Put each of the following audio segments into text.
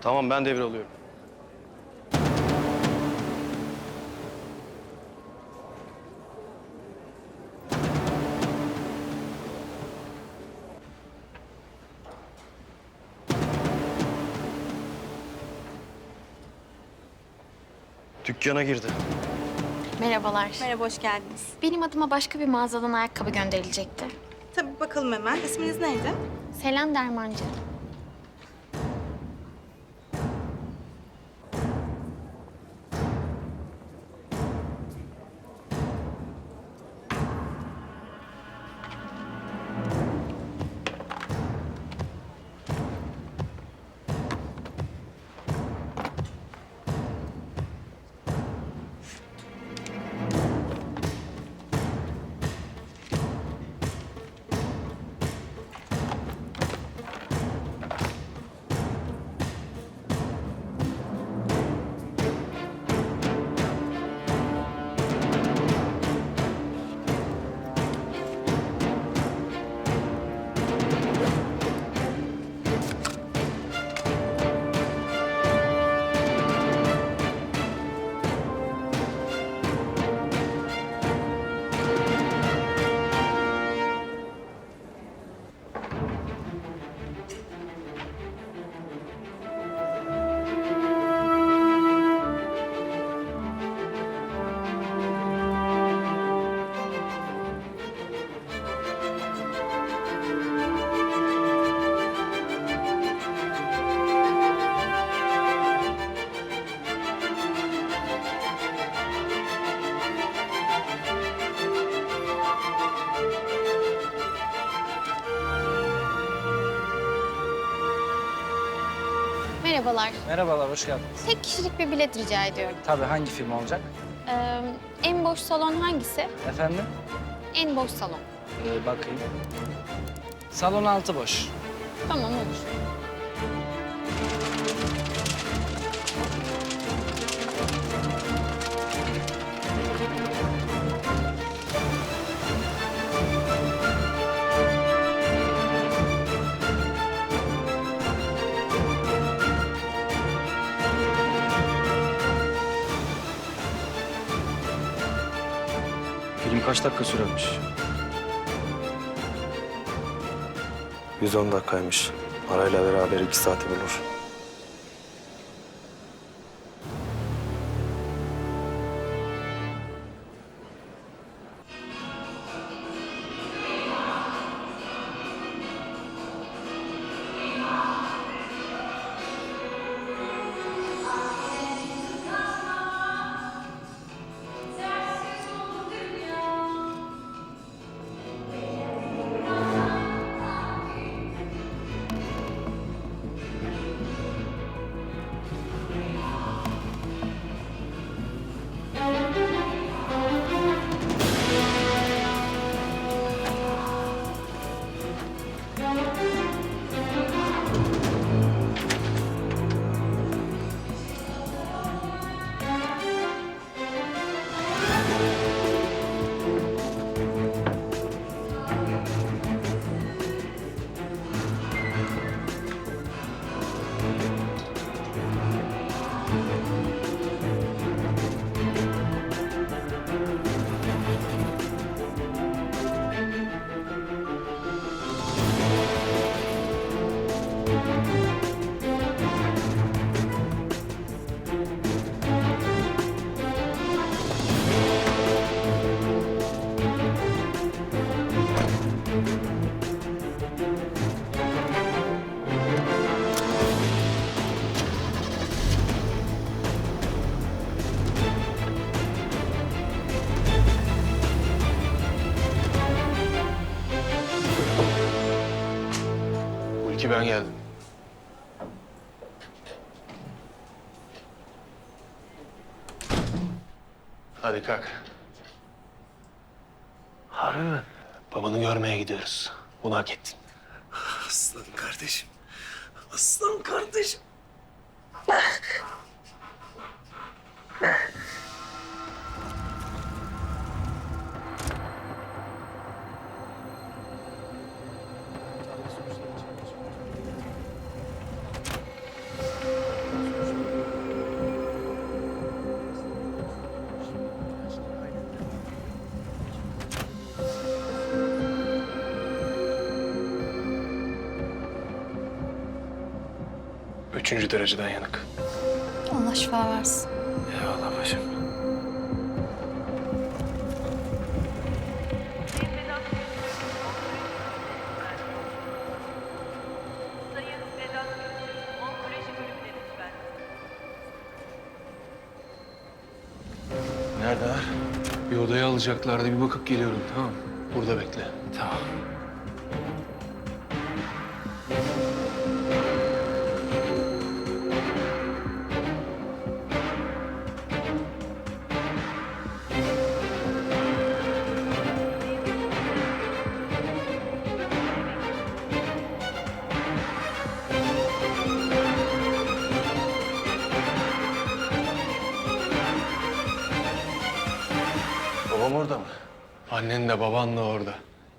Tamam ben devralıyorum. Dükkana girdi. Merhabalar. Merhaba, hoş geldiniz. Benim adıma başka bir mağazadan ayakkabı gönderilecekti. Tabii bakalım hemen. İsminiz neydi? Selen Dermancı. Merhabalar. Merhabalar, hoş geldiniz. Tek kişilik bir bilet rica ediyorum. Tabii hangi film olacak? Ee, en boş salon hangisi? Efendim? En boş salon. Ee, bakayım. Salon altı boş. Tamam olur. Film kaç dakika sürermiş? 110 dakikaymış. Arayla beraber iki saati bulur. Ulki ben geldim. Hadi kalk. Harbi mi? Babanı görmeye gidiyoruz. Bunu hak ettin. Aslan kardeşim. Aslan kardeşim. Üçüncü dereceden yanık. Allah şifa versin. Eyvallah başım. Neredeler? Bir odaya alacaklardı. Bir bakıp geliyorum tamam mı? Burada bekle. Tamam. Orada mı? Annen de baban da orada.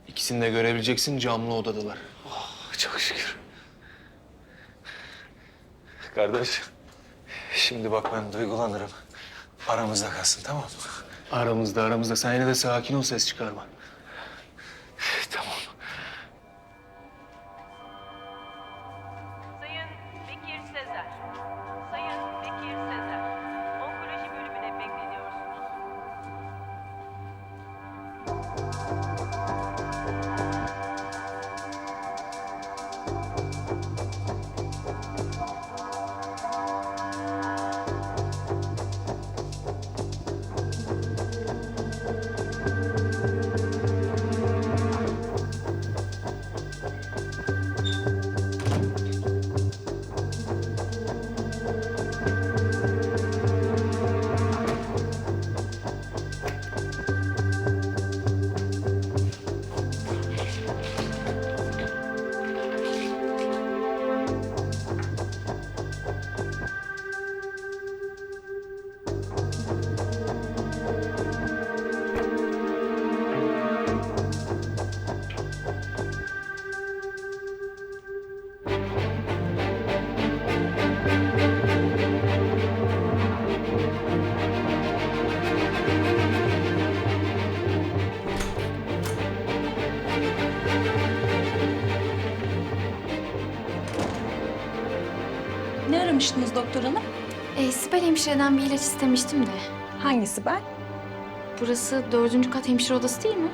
İkisini de görebileceksin camlı odadalar. Oh, çok şükür. Kardeş, şimdi bak ben duygulanırım. Aramızda kalsın tamam mı? Aramızda aramızda. Sen yine de sakin ol ses çıkarma. Aramıştınız doktor hanım? Ee, Sibel hemşireden bir ilaç istemiştim de. Hangisi ben? Burası dördüncü kat hemşire odası değil mi?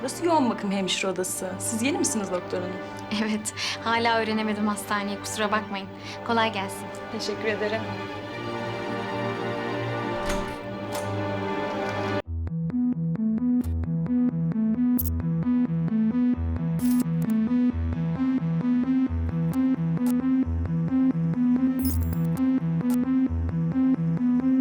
Burası yoğun bakım hemşire odası. Siz yeni misiniz doktor hanım? Evet. Hala öğrenemedim hastaneyi. Kusura bakmayın. Kolay gelsin. Teşekkür ederim.